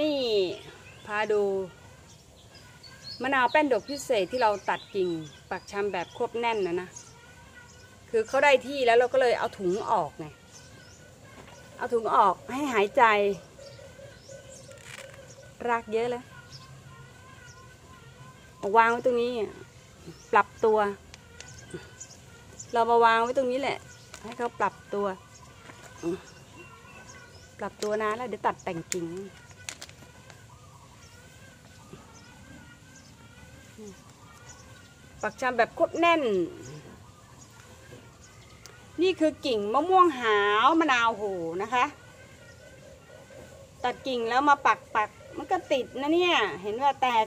นี่พาดูมะนาวแป้นดกพิเศษที่เราตัดกิ่งปักชำแบบควบแน่นนะนะ คือเขาได้ที่แล้วเราก็เลยเอาถุงออกไง เอาถุงออกให้หายใจ รากเยอะเลยาวางไว้ตรงนี้ ปรับตัว เรามาวางไว้ตรงนี้แหละ ให้เขาปรับตัว ปรับตัวนานแล้วเดี๋ยวตัดแต่งกิ่ง ปักชำแบบโคตรแน่น นี่คือกิ่งมะม่วงหาวมะนาวโหนะคะ ตัดกิ่งแล้วมาปักปักมันก็ติดนะเนี่ย เห็นว่าแตก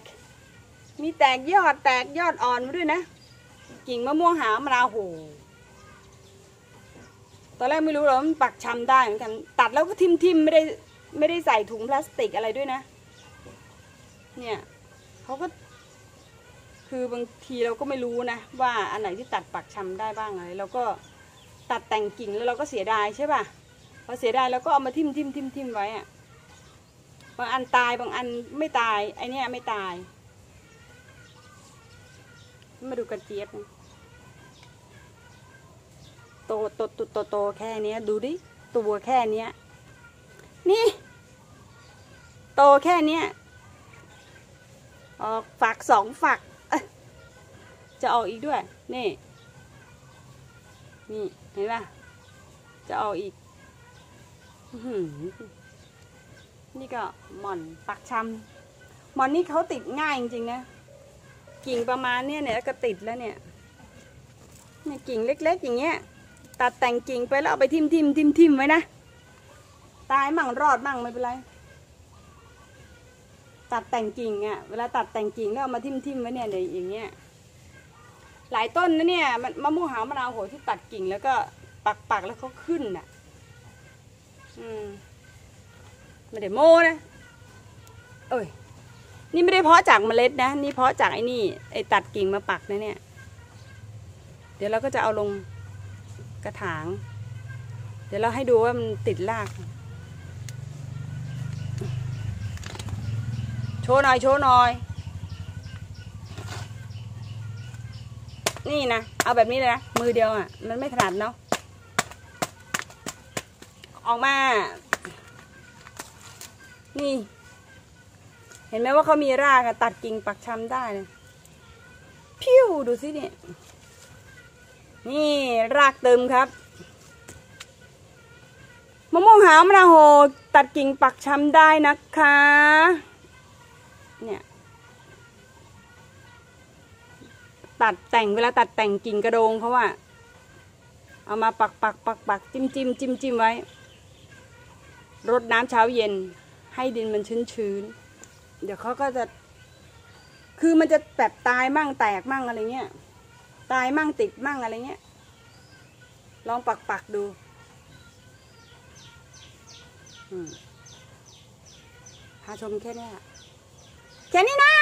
มีแตกยอดแตกยอดอ่อนมาด้วยนะ กิ่งมะม่วงหาวมะนาวโหตอนแรกไม่รู้หรอกมันปักชำได้เหมือนกัน ตัดแล้วก็ทิมทิมไม่ได้ไม่ได้ใส่ถุงพลาสติกอะไรด้วยนะ เนี่ยเขาก็ คือบางทีเราก็ไม่รู้นะ ว่าอันไหนที่ตัดปักชำได้บ้างอะไรเราก็ตัดแต่งกิ่งแล้วเราก็เสียดายใช่ป่ะพอเสียดายเราก็เอามาทิ่มทิ่มทิ่มทิ่มไว้อะบางอันตายบางอันไม่ตายไอเนี้ยไม่ตาย มาดูกระเจี๊ยบโตโตโตโตโตแค่เนี้ย ดูดิตัวแค่เนี้ย นี่ โตแค่เนี้ยออกฝักสองฝัก จะออกอีกด้วย นี่ นี่ เห็นป่ะ จะออกอีก นี่ก็หม่อนปักชำหม่อนนี่เขาติดง่ายจริงๆนะ กิ่งประมาณเนี้ยเนี่ยก็ติดแล้วเนี่ย เนี่ยกิ่งเล็ก ๆ อย่างเงี้ย ตัดแต่งกิ่งไปแล้วเอาไปทิมทิมทิมทิมไว้นะ ตายมั่งรอดมั่งไม่เป็นไร ตัดแต่งกิ่งอะ่ะ เวลาตัดแต่งกิ่งแล้วเอามาทิมทิมไว้เนี่ยเดี๋ยวอย่างเงี้ย หลายต้นนะเนี่ยมันมะม่วงหาวมะนาวโหที่ตัดกิ่งแล้วก็ปักปักแล้วเขาขึ้นน่ะ อืมไม่ได้โม้นะเอ้ย นี่ไม่ได้เพาะจากเมล็ดนะ นี่เพาะจากไอ้นี่ ไอ้ตัดกิ่งมาปักนะเนี่ย เดี๋ยวเราก็จะเอาลงกระถาง เดี๋ยวเราให้ดูว่ามันติดราก โชว์หน่อย โชว์หน่อย นี่นะ เอาแบบนี้เลยนะ มือเดียวอะ มันไม่ถนัดเนาะ ออกมา นี่ เห็นไหมว่าเขามีรากอะตัดกิ่งปักชำได้เลยพิ้วดูสิเนี่ย นี่รากเติมครับมะม่วงหาวมะนาวโหตัดกิ่งปักชำได้นะคะ เนี่ย ตัดแต่งเวลาตัดแต่งกิ่งกระโดงเขาว่าเอามาปักปักปักปักจิ้มจิ้มจิ้มจิ้มไว้รดน้ำเช้าเย็น ให้ดินมันชื้นชื้นเดี๋ยวเขาก็จะ คือมันจะแบบตายมั่งแตกมั่งอะไรเงี้ย ตายมั่งติดมั่งอะไรเงี้ย ลองปักปักดูพาชมแค่นี้แค่นี้นะ